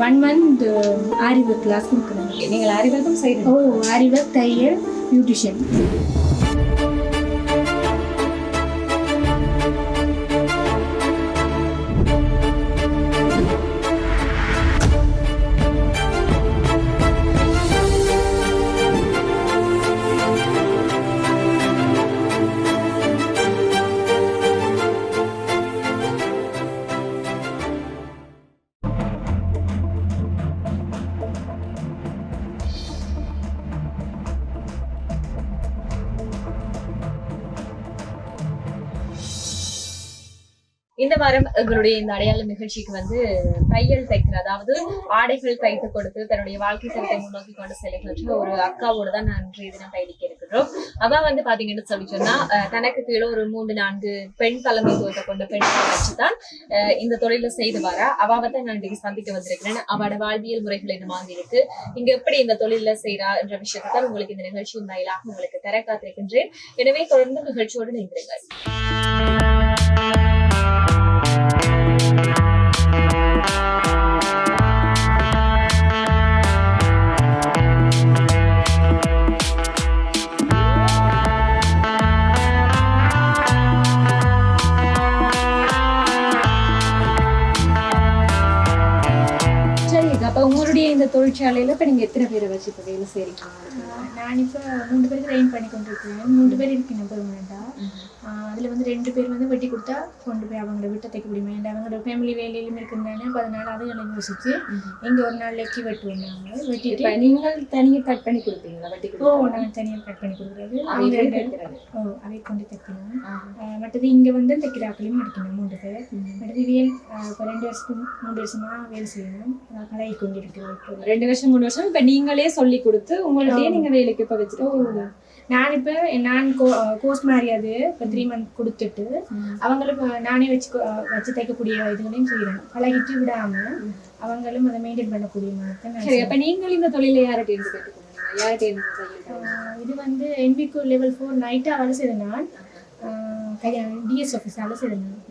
One month aari work class கொடுக்குறேன் நீங்கள் அறிவகம் செய்கிறீங்க ஓ ஆரி ஒர்க் தையல் பியூட்டிஷியன் இந்த வாரம் எங்களுடைய இந்த அடையாள நிகழ்ச்சிக்கு வந்து தையல் தைக்கிற அதாவது ஆடைகள் தைத்து கொடுத்து தன்னுடைய வாழ்க்கை தரத்தை முன்னோக்கி கொண்டு செல்கின்ற ஒரு அக்காவோடு தான் நான் இன்றைய தினம் பயணிக்க இருக்கிறோம். அவ வந்து பாத்தீங்கன்னு சொல்லி சொன்னா தனக்கு கீழே ஒரு மூன்று நான்கு பெண் தலைமைத்துவத்தை கொண்ட பெண்களை வச்சுதான் இந்த தொழிலை செய்து வர அவ வந்து நான் இன்றைக்கு சந்திக்க வந்திருக்கிறேன். அவட வாழ்வியல் முறைகள் என்ன மாதிரி இருக்கு? இங்க எப்படி இந்த தொழில செய்யறா என்ற விஷயத்தை தான் உங்களுக்கு இந்த நிகழ்ச்சியின் வாயிலாக உங்களுக்கு தர காத்திருக்கின்றேன். எனவே தொடர்ந்து நிகழ்ச்சியோடு நின்றுங்கள் இந்த தொழிற்சாலையில் இப்போ நீங்கள் எத்தனை பேரை வச்சு இப்போ வேலை செய்கிறீங்க நான் இப்போ மூணு பேருக்கு ட்ரெயின் பண்ணி கொண்டிருக்கிறேன். மூணு பேர் இருக்கணும் பெர்மனெண்ட்டாக அதில் வந்து ரெண்டு பேர் வந்து வெட்டி கொடுத்தா கொண்டு போய் அவங்கள விட்ட தைக்க முடியுமா? ஏன்னா அவங்களோட ஃபேமிலி வேலையிலும் இருக்கிறதானே அப்போ அதனால அதுகளை யோசிச்சு எங்கள் ஒரு நாள் லெக்கி வெட்டுவோம் நாங்கள் இப்ப நீங்கள் தனியா கட் பண்ணி கொடுப்பீங்களா? வட்டி ஓ நாங்கள் தனியாக கட் பண்ணி கொடுக்குறது. ஓ அதை கொண்டு தைக்கணும். மற்றது இங்கே வந்து தைக்கிறாக்களையும் அடிக்கணும் மூன்று பேர். மற்றது வேல் இப்போ ரெண்டு வருஷத்துக்கு மூணு வருஷமா வேலை செய்யணும். பழகி கொண்டிருக்கிறேன் இப்போ ரெண்டு வருஷம் மூணு வருஷம் இப்ப நீங்களே சொல்லி கொடுத்து உங்கள்ட்டயே நீங்க வேலைக்கு இப்ப வச்சுட்டு நான் இப்போ நான் கோ கோர்ஸ் மாதிரி அது இப்போ த்ரீ மந்த் கொடுத்துட்டு அவங்களும் இப்ப நானே வச்சு வச்சு தைக்கக்கூடிய இதுகளையும் செய்கிறேன் பழகிட்டு விடாம அவங்களும் அதை மெயின்டைன் பண்ணக்கூடிய மாதிரி சரி அப்ப நீங்கள் இந்த தொழிலை யார்கிட்ட இருந்து கற்றுக்கணும் யார்கிட்ட இருந்து இது வந்து என்பிக்கு லெவல் ஃபோர் நைட்டாக வேலை செய்தேன் நான் டிஎஸ் ஆஃபீஸ் வேலை செய்தேன் நான்.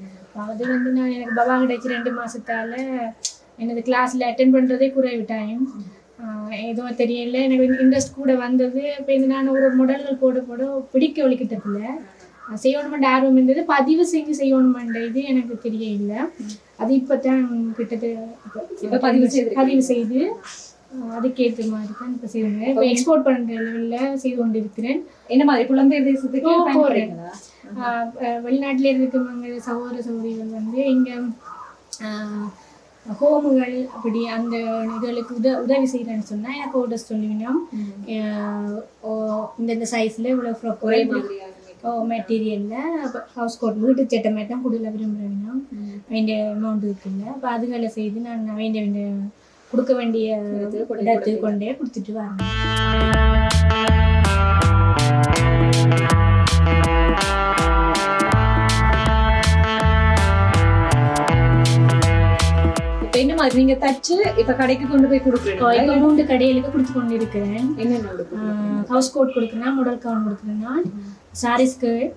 அது வந்து நான் எனக்கு பபா கிடைச்சி ரெண்டு மாசத்தால எனது கிளாஸில் அட்டென்ட் பண்ணுறதே குறைவு டைம் ஏதோ தெரியல. எனக்கு இன்ட்ரெஸ்ட் கூட வந்தது. இப்போ இந்த நான் ஒரு மாடல்கள் போட போட பிடிக்க ஒழிக்கிட்டதில்ல செய்யணுமெண்ட் ஆர்வம் இருந்தது. பதிவு செஞ்சு செய்யணுமெண்ட் இது எனக்கு தெரிய இல்லை அது இப்போ தான் கிட்டத்தட்ட பதிவு செய்திருக்கீங்க. பதிவு செய்து அதுக்கேற்ற மாதிரி தான் இப்போ செய்வேன் இப்போ எக்ஸ்போர்ட் பண்ணுற லெவலில் செய்து கொண்டு இருக்கிறேன் என்ன மாதிரி? புலம்பெயர் தேசத்துக்கு அஹ் வெளிநாட்டில் இருக்கிறவங்க சகோதர சகோதரிகள் வந்து இங்கே ஹோமுகள் அப்படி அந்த இதுகளுக்கு உத உதவி செய்கிறேன்னு சொன்னால் எனக்கு ஆர்டர்ஸ் சொல்லுவினோம் இந்த இந்த சைஸில் இவ்வளோ ஃப்ராக் ஒரே மெட்டீரியலில் ஹவுஸ் கோட் வீட்டு சட்டை தான் கொடுல விரும்புகிறேன்னா வேண்டிய அமௌண்ட் இருக்குல்ல அப்போ அதுகளை செய்து நான் வேண்டிய வேண்டிய கொடுக்க வேண்டிய இடத்துக்கு கொண்டே கொடுத்துட்டு வரேன். நீங்க தச்சு இப்ப கடைக்கு கொண்டு போய் கொடுக்குறீங்க இப்போ மூன்று கடைகளுக்கு கொடுத்து கொண்டு இருக்கிறேன் என்னென்ன? ஹவுஸ் கோட் கொடுக்குறேன் முடல் கவுன் கொடுக்குறேன்னா sari skirt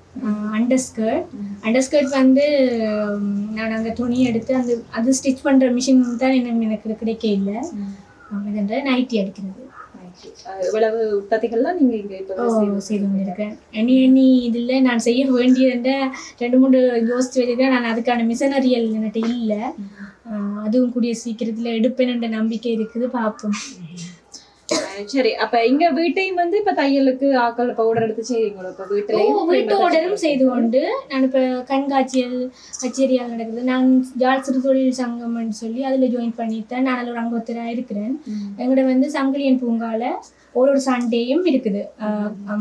under skirt under skirt வந்து நான் அங்கே துணி எடுத்து அந்த அது ஸ்டிச் பண்ணுற மிஷின் தான் எனக்கு எனக்கு கிடைக்க இல்லை. இதுன்ற நைட்டி அடிக்கிறது. இவ்வளவு உற்பத்திகள்லாம் நீங்க இங்க செய்து கொண்டிருக்கேன். இனி இனி இதில் நான் செய்ய வேண்டியதுன்ற ரெண்டு மூணு யோசிச்சு வச்சுருக்கேன். நான் அதுக்கான மிஷனரியல் என்கிட்ட இல்லை. அதுவும் கூடிய சீக்கிரத்தில் எடுப்பேன் என்ற நம்பிக்கை இருக்குது பார்ப்போம். சரி அப்ப இங்க வீட்டையும் வந்து இப்ப தையலுக்கு ஆக்கள் பவுடர் எடுத்து செய்றீங்களா? இப்ப வீட்டுலயும் வீட்டு ஆர்டரும் செய்து கொண்டு நான் இப்போ கண்காட்சியல் கச்சேரியாக நடக்குது. நான் ஜாழ் சிறு தொழில் சங்கம்னு சொல்லி அதில் ஜாயின் பண்ணிட்டேன். நான் அதில் ஒரு அங்கத்தராக இருக்கிறேன். எங்கள்கிட்ட வந்து சங்கிலியன் பூங்கால ஒரு ஒரு சண்டேயும் இருக்குது.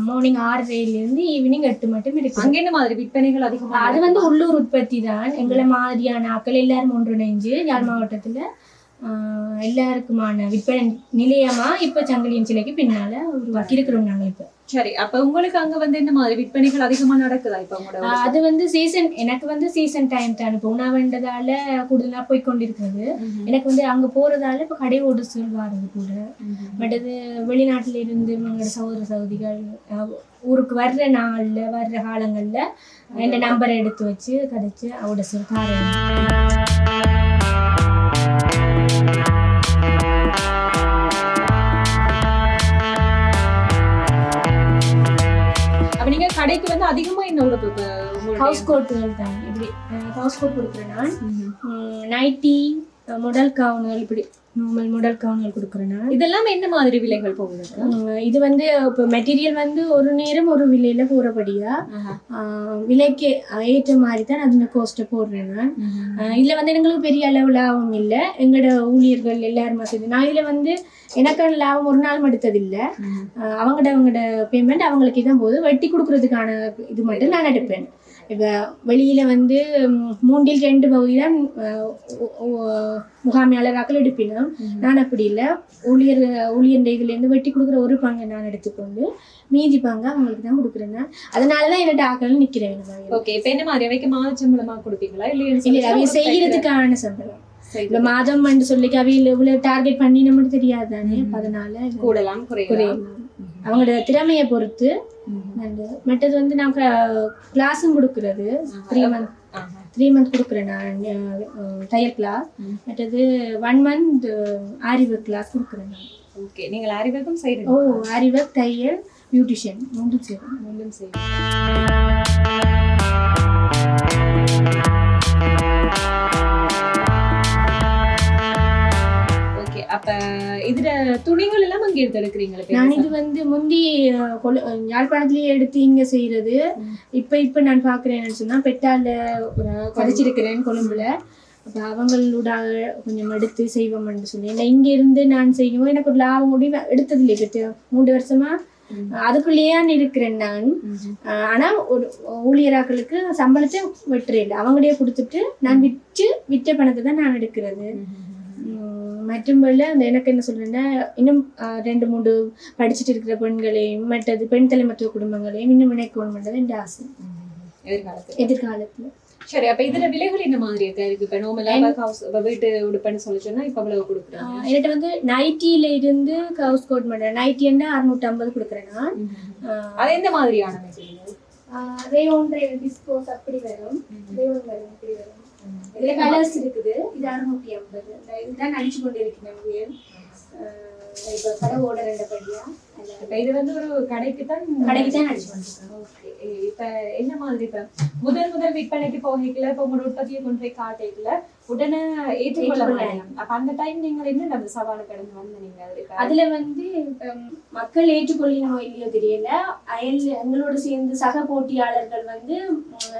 மார்னிங் ஆறரைலேருந்து ஈவினிங் எட்டு மட்டும் இருக்குது. அங்க என்ன மாதிரி விற்பனைகள் அதிகமா அது வந்து உள்ளூர் உற்பத்தி தான் எங்களை மாதிரியான ஆக்கள் எல்லாரும் ஒன்றிணைஞ்சு யாழ் மாவட்டத்தில் எல்லாருக்குமான விற்பனை நிலையமா? இப்போ சங்கிலியன் சிலைக்கு பின்னால உருவாக்கி இருக்கிறோம் நாங்கள் இப்போ. சரி அப்ப உங்களுக்கு அங்க வந்து என்ன மாதிரி விற்பனைகள் அதிகமா நடக்குதா இப்ப உங்களோட அது வந்து சீசன் எனக்கு வந்து சீசன் டைம் தான் இப்போ உணவுன்றதால கூடுதலா போய் கொண்டிருக்கிறது. எனக்கு வந்து அங்க போறதால இப்போ கடை ஓடு சொல்வாருது கூட. பட் அது வெளிநாட்டுல இருந்து எங்களோட சகோதர சகோதரிகள் ஊருக்கு வர்ற நாள்ல வர்ற காலங்கள்ல இந்த நம்பரை எடுத்து வச்சு கதைச்சு அவட சொல் அதிகமா என்ன உடுப்பு இப்ப உங்களுடைய- ஹவுஸ் தான். இப்படி ஹவுஸ் கோட் கொடுக்குறேன் நான். நைட்டி முடல் கவுன்கள் இப்படி நார்மல் முடல் கவுன்கள் கொடுக்குறேன் நான் இதெல்லாம் என்ன மாதிரி விலைகள் போகுது? இது வந்து இப்போ மெட்டீரியல் வந்து ஒரு நேரம் ஒரு விலையில போறபடியா விலைக்கு ஏற்ற மாதிரி தான் அது கோஸ்ட்டை போடுறேன் நான். இதுல வந்து எங்களுக்கு பெரிய அளவு லாபம் இல்லை. எங்களோட ஊழியர்கள் எல்லாருமே சரி நான் இதுல வந்து எனக்கான லாபம் ஒரு நாள் எடுத்ததில்லை அவங்கட அவங்களோட பேமெண்ட் அவங்களுக்கு தான் போகுது. வட்டி கொடுக்கறதுக்கான இது மட்டும் நான் எடுப்பேன். இப்போ வெளியில வந்து மூன்றில் ரெண்டு பகுதி தான் முகாமையாளராக்கள் எடுப்பினோம். நான் அப்படி இல்லை. ஊழியர் ஊழியர் இதுலேருந்து வெட்டி கொடுக்குற ஒரு பங்கை நான் எடுத்துக்கொண்டு மீதி பங்கு அவங்களுக்கு தான் கொடுக்குறேன். அதனால தான் என்னோட ஆக்கள் நிற்கிறேன் ஓகே இப்ப என்ன மாதிரி? அவைக்கு மாத சம்பளமா கொடுப்பீங்களா? இல்ல அவைய செய்யறதுக்கான சம்பளம். இந்த மாதம் சொல்லி அவையில் இவ்வளவு டார்கெட் பண்ணி நம்மளுக்கு தெரியாது தானே? அதனால கூடலாம் குறையலாம். அவங்களோட திறமையை பொறுத்து. மற்றது வந்து நான் கிளாஸும் கொடுக்கறது. Three month. த்ரீ மந்த் கொடுக்குறேன் நான் தையல் கிளாஸ் மற்றது ஒன் மந்த் ஆரிவர்க் கிளாஸ் கொடுக்குறேன் நான். ஓகே நீங்கள் அறிவகம் ஓ செய்யறீங்க ஆரிவர்க் தையல் பியூட்டிஷியன் மூன்றும் சரி மூலம் செய்யுங்க எடுத்து எடுக்கிறீங்களா நான் இது வந்து முந்தி யாழ்ப்பாணத்திலேயே எடுத்து இங்க செய்யறது. இப்ப இப்ப நான் பாக்குறேன்னு சொன்னா பெட்டால கதைச்சிருக்கிறேன் கொழும்புல. அப்ப அவங்களோட கொஞ்சம் எடுத்து செய்வோம்னு சொல்லி ஏன்னா இங்க இருந்து நான் செய்யவும் எனக்கு ஒரு லாபம் முடிவு எடுத்தது இல்லை கிட்ட மூன்று வருஷமா? அதுக்குள்ளேயே நான் இருக்கிறேன் நான். ஆனா ஒரு ஊழியராக்களுக்கு சம்பளத்தை வெட்டுறேன். அவங்களே கொடுத்துட்டு நான் விற்று விற்ற பணத்தை தான் நான் எடுக்கிறது. உம் மற்றும்படில அந்த எனக்கு என்ன சொல்றேன்னா இன்னும் ரெண்டு மூணு படிச்சுட்டு இருக்கிற பெண்களையும் மற்றது பெண் தலைமத்துவ குடும்பங்களையும் இன்னும் இணைக்கணும்ன்றது என் ஆசை. எதிர்காலத்துல. எதிர்காலத்துல. சரி அப்ப இதுல விலைகள் என்ன மாதிரி இருக்கா? இப்ப ஹவுஸ் இப்ப வீட்டு உடுப்புன்னு சொல்லி சொன்னா இப்ப அவ்வளவு கொடுக்குறாங்க. என்கிட்ட வந்து நைட்டியில இருந்து ஹவுஸ் கோட் பண்ணுறேன் நைட்டின்னா அறுநூற்றி ஐம்பது கொடுக்குறேன் நான். அது எந்த மாதிரியான ரேயோன் ரே டிஸ்போஸ் அப்படி வரும். ரேயோன் வரும் இப்படி வரும். இதுல கலர்ஸ் இருக்குது. இது அறுநூற்றி ஐம்பது. இதுதான் அடிச்சு கொண்டு இருக்கிறேன் இப்போ கடை ஓட ரெண்டபடியா. இப்ப இது வந்து ஒரு கடைக்கு தான் கடைக்கு தான் அடிச்சு கொண்டிருக்கேன் ஓகே. இப்ப என்ன மாதிரி இப்ப? முதல் முதல் விற்பனைக்கு போகைக்குள்ள இப்ப உங்களோட உற்பத்தியை கொண்டு போய் காட்டிக்கல உடனே ஏற்றுக்கொள்ள அப்ப அந்த டைம் நீங்க என்ன அந்த சவாலை கடந்து வந்து அதுல வந்து மக்கள் ஏற்றுக்கொள்ளணுமோ இல்லையோ தெரியல. அயல் எங்களோட சேர்ந்து சக போட்டியாளர்கள் வந்து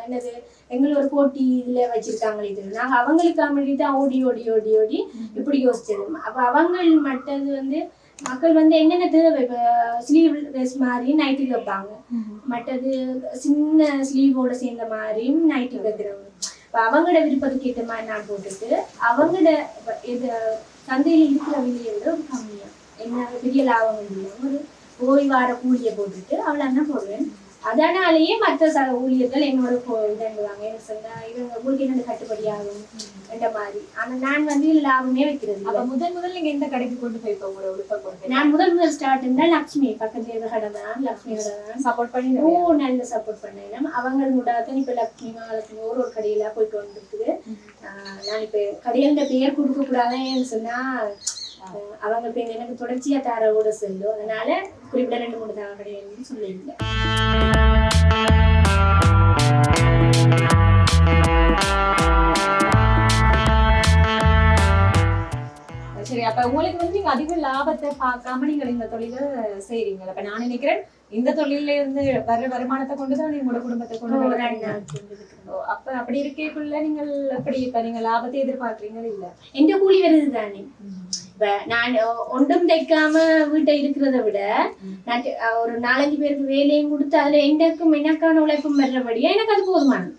என்னது எங்களை ஒரு போட்டி இதுல வச்சிருக்காங்களே இது. நாங்க அவங்களுக்காக வேண்டி தான் ஓடி ஓடி ஓடி ஓடி இப்படி யோசிச்சது அப்ப அவங்க மற்றது வந்து மக்கள் வந்து என்னென்ன தேவை? இப்போ ஸ்லீவ் ட்ரெஸ் மாதிரி நைட்டி வைப்பாங்க மற்றது சின்ன ஸ்லீவோட சேர்ந்த மாதிரியும் நைட்டி வைக்கிறவங்க இப்போ அவங்களோட விருப்பத்துக்கு ஏற்ற மாதிரி நான் போட்டுட்டு அவங்களோட இது சந்தையில் இருக்கிற விலையை விட ஒரு என்ன பெரிய லாபம் இல்லை ஒரு ஓய்வார வார கூலியை போட்டுட்டு அவ்வளோ தான் போடுவேன். அதனாலேயே மற்ற ச ஊழியர்கள் என்னோட போ என்ன சொன்னா இவங்க உங்களுக்கு என்னென்ன கட்டுப்படி ஆகும்? என்ற மாதிரி. ஆனா நான் வந்து லாபமே வைக்கிறது. அப்ப முதல் முதல் நீங்க எந்த கடைக்கு கொண்டு போய் இப்ப உங்களோட உடுப்பை கொண்டு நான் முதல் முதல் ஸ்டார்ட் இருந்தால் லக்ஷ்மி பக்கத்துல இருந்த கடை தான் லக்ஷ்மி கடை தான் சப்போர்ட் பண்ணி ஓ நல்ல சப்போர்ட் பண்ணேன். அவங்க முடாதான் இப்ப லக்ஷ்மி மகாலட்சுமி ஒரு ஒரு கடையில போயிட்டு வந்துருக்குது. ஆஹ் நான் இப்ப கடையில பெயர் கொடுக்க கூடாதுன்னு சொன்னா அவங்க பேர் எனக்கு தொடர்ச்சியா தர கூட செல்லும். அதனால குறிப்பிட்ட ரெண்டு மூணு தர கடைகள் சொல்லியிருந்தேன் சரி அப்ப உங்களுக்கு வந்து நீங்க அதிக லாபத்தை பார்க்காம நீங்க இந்த தொழிலை செய்றீங்க. அப்ப நான் நினைக்கிறேன் இந்த தொழில இருந்து வர்ற வருமானத்தை கொண்டு தான் உங்களோட குடும்பத்தை கொண்டு வர அப்ப அப்படி இருக்கேக்குள்ள நீங்கள் எப்படி இப்ப நீங்க லாபத்தை எதிர்பார்க்கறீங்களா இல்ல? எந்த கூலி வருது தானே இப்ப நான் ஒன்றும் தைக்காம வீட்டை இருக்கிறத விட நான் ஒரு நாலஞ்சு பேருக்கு வேலையும் கொடுத்து அதுல எனக்கும் எனக்கான உழைப்பும் வர்றபடியா எனக்கு அது போதுமானது.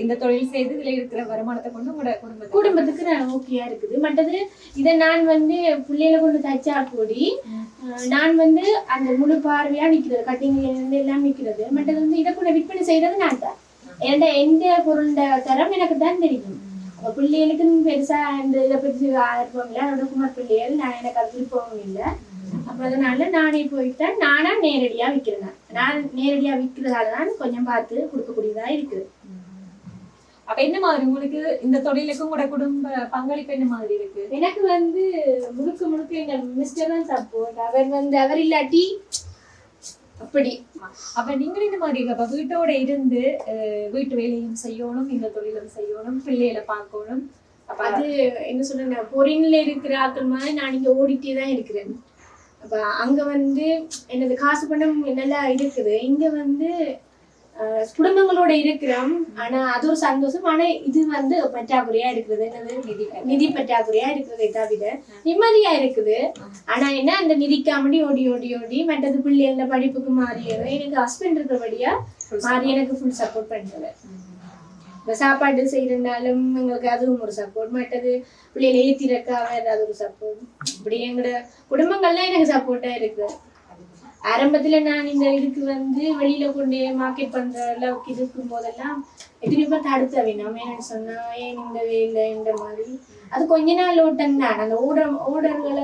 இந்த தொழில் செய்து இதுல இருக்கிற வருமானத்தை கொண்டு உங்களோட குடும்பத்தை குடும்பத்துக்கு நான் ஓகேயா இருக்குது. மற்றது இதை நான் வந்து பிள்ளைகளை கொண்டு தச்சா கூடி நான் வந்து அந்த முழு பார்வையா நிக்கிறது கட்டிங்ல இருந்து எல்லாம் நிக்கிறது. மற்றது வந்து இதை கூட விற்பனை செய்யறது நான் தான். ஏன்டா எந்த பொருளோட தரம் எனக்கு தான் தெரியும். அப்ப பிள்ளைகளுக்கு பெருசா இந்த இதை பற்றி ஆர்வம் இல்லை. அதோட குமார் பிள்ளைகள் நான் எனக்கு அது விருப்பமும் இல்லை. அப்ப அதனால நானே போயிட்டேன் நானா நேரடியா விற்கிறேன் நான் நேரடியா விற்கிறதால தான் கொஞ்சம் பார்த்து கொடுக்கக்கூடியதா இருக்குது. அப்ப என்ன மாதிரி உங்களுக்கு இந்த தொழிலுக்கும் கூட குடும்ப பங்களிப்பு என்ன மாதிரி இருக்கு? எனக்கு வந்து முழுக்க முழுக்க எங்க மிஸ்டர் தான் சப்போர்ட் அவர் வந்து அவர் இல்லாட்டி அப்படி. அப்ப நீங்களும் இந்த மாதிரி அப்ப வீட்டோட இருந்து வீட்டு வேலையும் செய்யணும் இந்த தொழிலும் செய்யணும் பிள்ளைகளை பார்க்கணும். அப்ப அது என்ன சொல்றேன் பொறின்ல இருக்கிற ஆட்கள் மாதிரி நான் இங்க ஓடிட்டே தான் இருக்கிறேன். அப்ப அங்க வந்து எனது காசு பணம் நல்லா இருக்குது இங்க வந்து குடும்பங்களோட இருக்கிறோம். ஆனா அது ஒரு சந்தோஷம். ஆனா இது வந்து பற்றாக்குறையா இருக்குது என்னது? நிதி. நிதி பற்றாக்குறையா இருக்கிறதே தவிர நிம்மதியா இருக்குது. ஆனா என்ன? அந்த நிதிக்காமடி ஓடி ஓடி ஓடி மற்றது பிள்ளைகள படிப்புக்கு மாறியது எனக்கு ஹஸ்பண்ட் இருக்கிறபடியா மாறி எனக்கு ஃபுல் சப்போர்ட் பண்றது இப்ப சாப்பாடு செய்யறதுனாலும் எங்களுக்கு அதுவும் ஒரு சப்போர்ட் மற்றது பிள்ளைகளை ஏத்திரக்காம ஏதாவது ஒரு சப்போர்ட் இப்படி எங்களோட குடும்பங்கள்லாம் எனக்கு சப்போர்ட்டா இருக்கு. ஆரம்பத்துல நான் இந்த இதுக்கு வந்து வெளியில கொண்டு மார்க்கெட் பண்ற அளவுக்கு இருக்கும் போதெல்லாம் எத்தனை பேர் தடுத்த வேணாம் ஏன்னு சொன்னா ஏன் இந்த வேலை இந்த மாதிரி. அது கொஞ்ச நாள் ஓட்டம் தான். அந்த ஓடர் ஓடர்கள்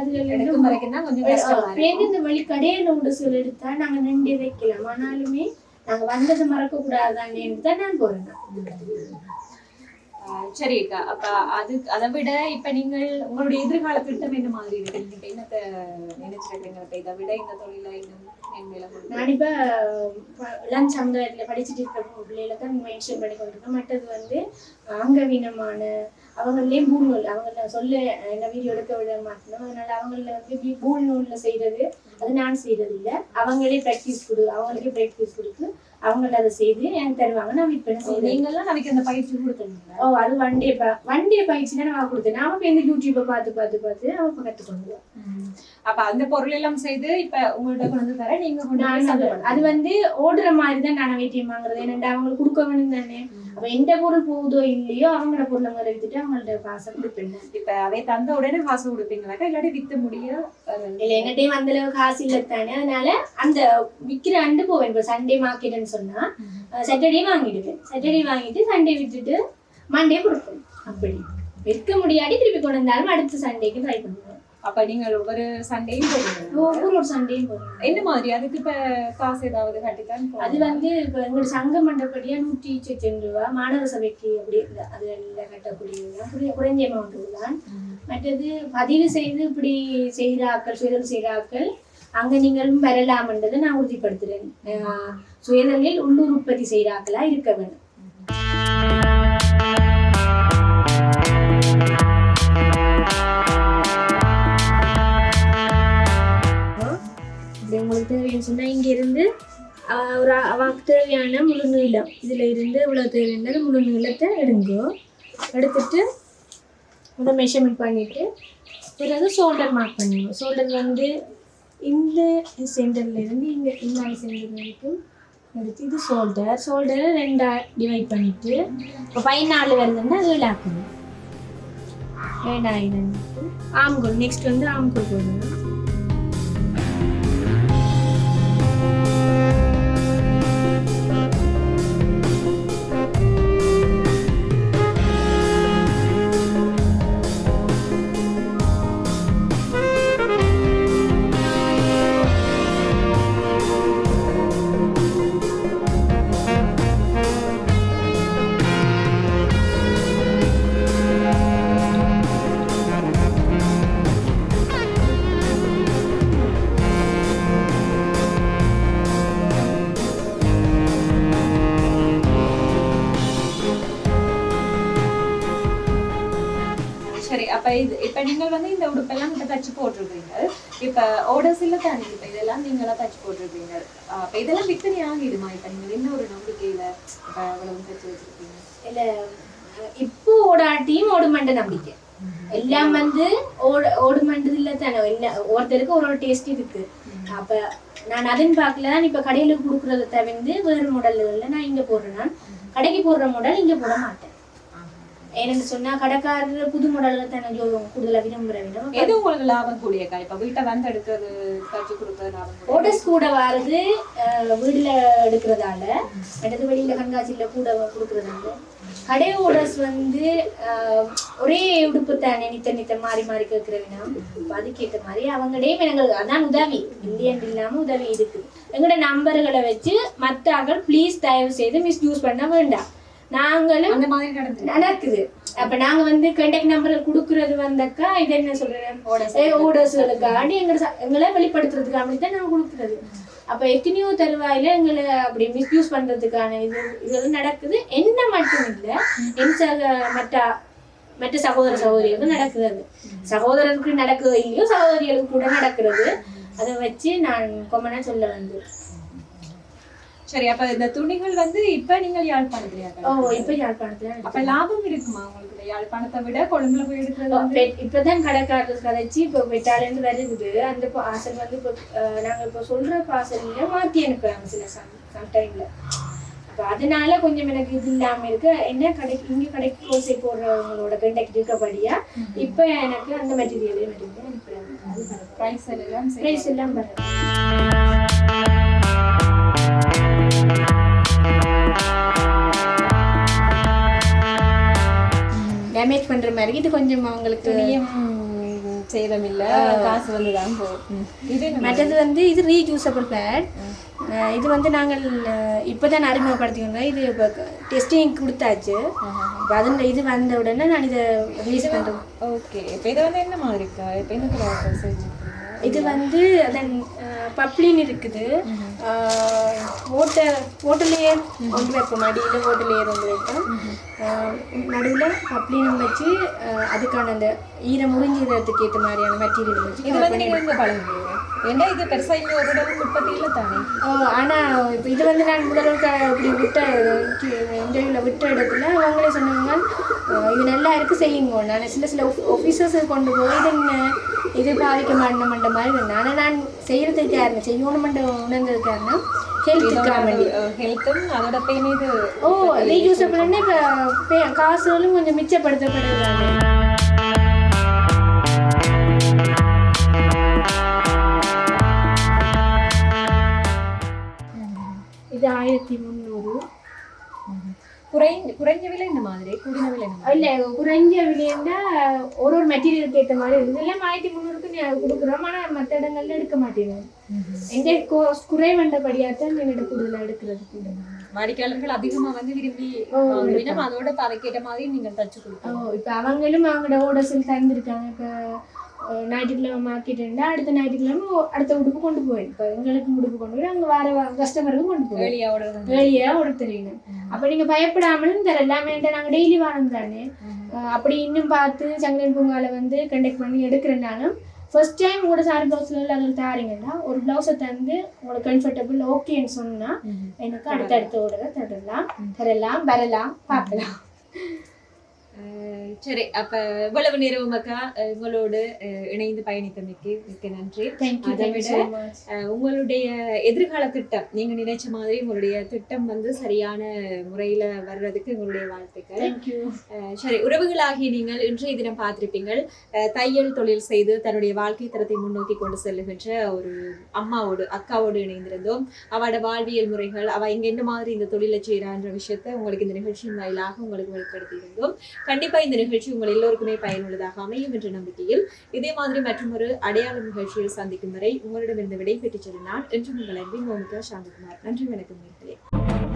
தான் கொஞ்சம் இந்த வழி கடையில உடசுகள் எடுத்தா நாங்க நின்று வைக்கலாம். ஆனாலுமே நாங்க வந்தது மறக்க கூடாதான்னு தான் நான் போறேன். சரி அக்கா அப்ப அது அதை விட இப்ப நீங்கள் உங்களுடைய எதிர்கால திட்டம் என்ன மாதிரி இருக்கு? நீங்க என்னத்த நினைச்சிருக்கீங்க? இதை விட இந்த தொழில இன்னும் நான் இப்ப லஞ்ச் அங்க படிச்சுட்டு இருக்கிற பிள்ளைகளை தான் மென்ஷன் பண்ணி கொண்டிருக்கேன் மற்றது வந்து அங்கவீனமான அவங்களே பூல் நூல் அவங்கள சொல்ல என்ன வீடியோ எடுக்க விட மாட்டோம் அதனால அவங்கள வந்து வி- பூல் நூல்ல செய்யறது அது நான் செய்யறது இல்லை அவங்களே ப்ராக்டிஸ் கொடு அவங்களுக்கே ப்ராக்டிஸ் கொடுத்து அவங்கள்ட்ட அதை செய்து எனக்கு தருவாங்க? நான் விற்பனை செய்வேன் நீங்கெல்லாம் நாளைக்கு அந்த பயிற்சி கொடுத்தீங்க ஓ அது ஒன் டே ஒன் டே பயிற்சி தான் நான் கொடுத்தேன். நாம போய் இந்த யூடியூப்பை பார்த்து பார்த்து பார்த்து அவன் கற்றுக்கொண்டு அப்ப அந்த பொருள் எல்லாம் செய்து இப்ப உங்கள்ட்ட கொண்டு வந்து தர நீங்க நான் அது- வந்து ஓடுற மாதிரி தான் நான் வைத்தியம் வாங்குறது ஏன்னா அவங்களுக்கு கொடுக்க வேணும் தானே. அப்ப எந்த பொருள் போகுதோ இல்லையோ அவங்களோட பொருளை முதல்ல வித்துட்டு அவங்கள்ட்ட காசை கொடுப்பேன் இப்ப அவை தந்த உடனே காசு கொடுப்பீங்களாக்கா? இல்லாட்டி வித்து முடிய இல்ல என்கிட்டயும் அந்த அளவுக்கு காசு இல்லை தானே அதனால அந்த விக்கிற அண்டு போவேன். இப்போ சண்டே மார்க்கெட்னு சொன்னா சாட்டர்டே வாங்கிடுவேன். சாட்டர்டே வாங்கிட்டு சண்டே விட்டுட்டு மண்டே கொடுப்பேன். அப்படி. விற்க முடியாடி திருப்பி கொண்டு வந்தாலும் அடுத்த சண்டேக்கு ட்ரை பண்ணுவேன். அப்ப நீங்கள் ஒவ்வொரு சண்டையும் போடுவீங்க ஒவ்வொரு ஒரு சண்டேயும் போடுவேன் என்ன மாதிரி? அதுக்கு இப்ப காசு ஏதாவது கட்டித்தான் அது வந்து இப்போ எங்களோட சங்க மண்டபடியா நூற்றி சொச்சம் ரூபா மாணவர் சபைக்கு அப்படி இல்லை அது குறை குறைஞ்ச அமௌண்ட் தான். மற்றது பதிவு செய்து இப்படி செய்கிற ஆட்கள் சுயதொழில் செய்கிற ஆட்கள் அங்க நீங்களும் பெறலாம்ன்றதை நான் உறுதிப்படுத்துறேன். ஆஹ் சுயதொழில் உள்ளூர் உற்பத்தி செய்கிற ஆட்களா இருக்க வேணும் இருந்துச்சுன்னா இங்கேருந்து இருந்து ஒரு அவனுக்கு தேவையான முழு நீளம். இதில் இருந்து இவ்வளோ தேவையான முழு நீளத்தை எடுங்கோ. எடுத்துட்டு இதை மெஷர்மெண்ட் பண்ணிவிட்டு பிறகு ஷோல்டர் மார்க் பண்ணுவோம் ஷோல்டர் வந்து இந்த சென்டர்லேருந்து இங்கே இந்த சென்டர் வரைக்கும் எடுத்து இது ஷோல்டர் ஷோல்டரை ரெண்டாக டிவைட் பண்ணிவிட்டு இப்போ பதினாலு வருதுன்னா அது ஆக்கணும் ஏழாயிரம் ஆம்கோல் நெக்ஸ்ட் வந்து ஆம்கோல் போடணும் ஆர்டர்ஸ் இல்லை தானே? இப்போ இதெல்லாம் நீங்களாம் தச்சு போட்டிருப்பீங்க. இப்போ இதெல்லாம் விற்பனை ஆகிடுமா? இப்போ நீங்கள் என்ன ஒரு நம்பிக்கையில் இப்போ அவ்வளவு தச்சு வச்சிருக்கீங்க? இல்ல இப்போ ஓடாட்டியும் ஓடுமண்ட நம்பிக்கை. எல்லாம் வந்து ஓட ஓடுமண்டது இல்லை தானே? என்ன ஒருத்தருக்கு ஒரு ஒரு டேஸ்ட் இருக்கு. அப்போ நான் அதன் பார்க்கல தான் இப்போ கடையில் கொடுக்குறத தவிர்த்து வேறு மாடல்களில் நான் இங்கே போடுறேன். நான் கடைக்கு போடுற மாடல் இங்கே போட மாட்டேன். ஏன்னு சொன்னா கடைக்காரர் புது மாடல்ல தானே ஜோ- கூடுதலா விரும்புற விடம் எது உங்களுக்கு லாபம் கூடியக்கா இப்ப வீட்டை வந்து எடுக்கிறது தச்சு கொடுக்கறது லாபம் ஓடஸ் கூட வாரது அஹ், வீடுல எடுக்கிறதால அடுத்து வெளியில கண்காட்சியில கூட கொடுக்கறதால. கடை ஓடஸ் வந்து ஒரே உடுப்பு தானே நித்த நித்த மாறி மாறி கேட்கிறவினா அதுக்கேற்ற மாதிரி அவங்கடே எங்களுக்கு அதான் உதவி. இல்லையன் இல்லாம உதவி இருக்கு. எங்களோட நம்பர்களை வச்சு மற்ற ஆக்கள் ப்ளீஸ் தயவு செய்து மிஸ்யூஸ் பண்ண வேண்டாம். நாங்களும் அந்த மாதிரி நடந்து நடக்குது. அப்ப நாங்க வந்து கண்டக்ட் நம்பர் குடுக்கறது வந்தாக்கா இது என்ன சொல்றேன் ஓடர்ஸ்களுக்காண்டி எங்களை எங்களை வெளிப்படுத்துறதுக்காண்டி தான் நாங்க கொடுக்கறது. அப்ப எத்தனையோ தருவாயில எங்களை அப்படி மிஸ்யூஸ் பண்றதுக்கான இது இதெல்லாம் நடக்குது. என்ன மட்டும் இல்ல என் சக மற்ற மற்ற சகோதர சகோதரிகளுக்கு நடக்குது அது. சகோதரருக்கு நடக்குது இல்லையோ சகோதரிகளுக்கு கூட நடக்கிறது. அதை வச்சு நான் கொமனா சொல்ல வந்து சரி அப்ப இந்த துணிகள் வந்து இப்ப நீங்கள் யாழ்ப்பாணத்திலயா ஓ இப்ப யாழ்ப்பாணத்துல அப்ப லாபம் இருக்குமா உங்களுக்கு? யாழ்ப்பாணத்தை விட கொழும்புல போய் எடுக்கிறது இப்பதான் கடைக்காரர் கதைச்சு இப்போ பெட்டாலேருந்து வருகுது அந்த பார்சல் வந்து இப்போ நாங்க இப்போ சொல்ற பார்சல்ல மாத்தி அனுப்புறாங்க சில சம் சம்டைம்ல அப்போ அதனால கொஞ்சம் எனக்கு இது இல்லாம இருக்கு. என்ன கடைக்கு இங்க கடைக்கு கோசை போடுறவங்களோட கண்டக்ட் இருக்கபடியா இப்போ எனக்கு அந்த மெட்டீரியலே மெட்டீரியல் அனுப்புறாங்க. அது பரவாயில்ல. பிரைஸ் எல்லாம் சரி. பிரைஸ் எல்லாம் டேமேஜ் பண்ற மாதிரி. இது கொஞ்சம் அவங்களுக்கு சேதம் இல்ல காசு வந்து தான் போகும் இது? மற்றது வந்து இது ரீயூசபிள் பேட் இது வந்து நாங்கள் அஹ், இப்போதான் அறிமுகப்படுத்திக்கிறோம் இது இப்போ டெஸ்டிங் கொடுத்தாச்சு. இப்போ அதில் இது வந்த உடனே நான் இதை ரிலீஸ் பண்ணுறேன் ஓகே இப்ப இது வந்து என்ன மாதிரி இருக்கா? இப்ப என்ன இது வந்து அதன் பப்ளின் இருக்குது. ஓட்ட ஓட்ட லேயர் ஒன்று வைப்போம். அடியில் ஓட்ட லேயர் ஒன்று வைப்போம் நடுவில் பப்ளினும் வச்சு அதுக்கான அந்த ஈரம் முறிஞ்சிறதுக்கு ஏற்ற மாதிரியான மெட்டீரியல் வச்சு இது வந்து நீங்க எங்க பழகுறீங்க ஏன்னா இது பெருசா இங்க ஒரு இடம் உற்பத்தி இல்ல தானே? ஓ, ஆனா இப்போ இது வந்து நான் முதல்வருக்கு இப்படி விட்ட இன்டர்வியூவில் விட்ட இடத்துல அவங்களே சொன்னாங்க இது நல்லா இருக்கு செய்யுங்க. நான் சில சில ஆஃபீஸர்ஸ் கொண்டு போய் இது இது பாதிக்க மாட்டோம்ன்ற மாதிரி இருந்தேன் ஆனால் நான் செய்யறதுக்கு காரணம் செய்யணுமென்ற உணர்ந்தது காரணம் ஹெல்த்துக்காக வேண்டி ஹெல்த்தும் அதோட பெயின் இது ஓ ரீயூசபிள்னா இப்போ காசுகளும் கொஞ்சம் மிச்சப்படுத்தப்படுது இது ஆயிரத்தி முந்நூறு. குறைஞ்ச குறைஞ்ச விலை இந்த மாதிரி? கூடின விலை இல்ல குறைஞ்ச விலையண்டா ஒரு ஒரு மெட்டீரியலுக்கு ஏற்ற மாதிரி இருக்குது இதெல்லாம் ஆயிரத்தி முந்நூறுக்கு நீ கொடுக்குறோம் ஆனா மற்ற இடங்கள்ல எடுக்க மாட்டேங்குது எந்த கோஸ்ட் குறைவண்டபடியாத்தான் என்னோட கூடுதலா எடுக்கிறதுக்கு வாடிக்கையாளர்கள் அதிகமா வந்து விரும்பி வாங்குவீங்க அதோட தரைக்கேற்ற மாதிரி நீங்க தச்சு கொடுக்கணும் இப்போ அவங்களும் அவங்களோட ஓடர்ஸில் தந்திருக்காங்க இப்போ ஞாயிற்றுக்கிழமை மார்க்கெட் இருந்தால் அடுத்த ஞாயிற்றுக்கிழமை அடுத்த உடுப்பு கொண்டு போய் இப்போ எங்களுக்கு உடுப்பு கொண்டு போய் அங்கே வர கஸ்டமருக்கும் கொண்டு போய் வெளியே order வந்து வெளியே ஒரு தெரியணும் அப்போ நீங்கள் பயப்படாமலும் தரலாம் ஏன்டா நாங்கள் டெய்லி வாரம் தானே அப்படி இன்னும் பார்த்து சங்கரன் பூங்கால வந்து கண்டக்ட் பண்ணி எடுக்கிறனாலும் ஃபர்ஸ்ட் டைம் உங்களோட சாரி ப்ளவுஸில் அதில் தாரீங்கன்னா ஒரு ப்ளவுஸை தந்து உங்களுக்கு கம்ஃபர்டபுள் ஓகேன்னு சொன்னால் எனக்கு அடுத்தடுத்த ஓடரை தரலாம் தரலாம் வரலாம் பார்க்கலாம். சரி அப்ப இவ்வளவு நேரம் அஹ் உங்களோடு இணைந்து பயணித்தமைக்கு மிக்க நன்றி. அதை விட, உங்களுடைய எதிர்கால திட்டம் நீங்க நினைச்ச மாதிரி உங்களுடைய திட்டம் வந்து சரியான முறையில வர்றதுக்கு உங்களுடைய வாழ்த்துக்கள். சரி உறவுகளாகி நீங்கள் இன்றைய தினம் பார்த்திருப்பீங்கள். தையல் தொழில் செய்து தன்னுடைய வாழ்க்கை தரத்தை முன்னோக்கி கொண்டு செல்லுகின்ற ஒரு அம்மாவோடு அக்காவோடு இணைந்திருந்தோம். அவளோட வாழ்வியல் முறைகள் அவ இங்க என்ன மாதிரி இந்த தொழிலை செய்யறான்ற விஷயத்தை உங்களுக்கு இந்த நிகழ்ச்சியின் வாயிலாக உங்களுக்கு வெளிப்படுத்தி இருந்தோம் கண்டிப்பா இந்த நிகழ்ச்சி உங்கள் எல்லோருக்குமே பயனுள்ளதாக அமையும் என்ற நம்பிக்கையில் இதே மாதிரி மற்றொரு அடையாள நிகழ்ச்சியில் சந்திக்கும் வரை உங்களிடமிருந்து விடை பெற்றுச் செல்லும் நான் என்று உங்கள் அன்பின் மோனிகா சாந்தகுமார். நன்றி வணக்கம் நேர்களே.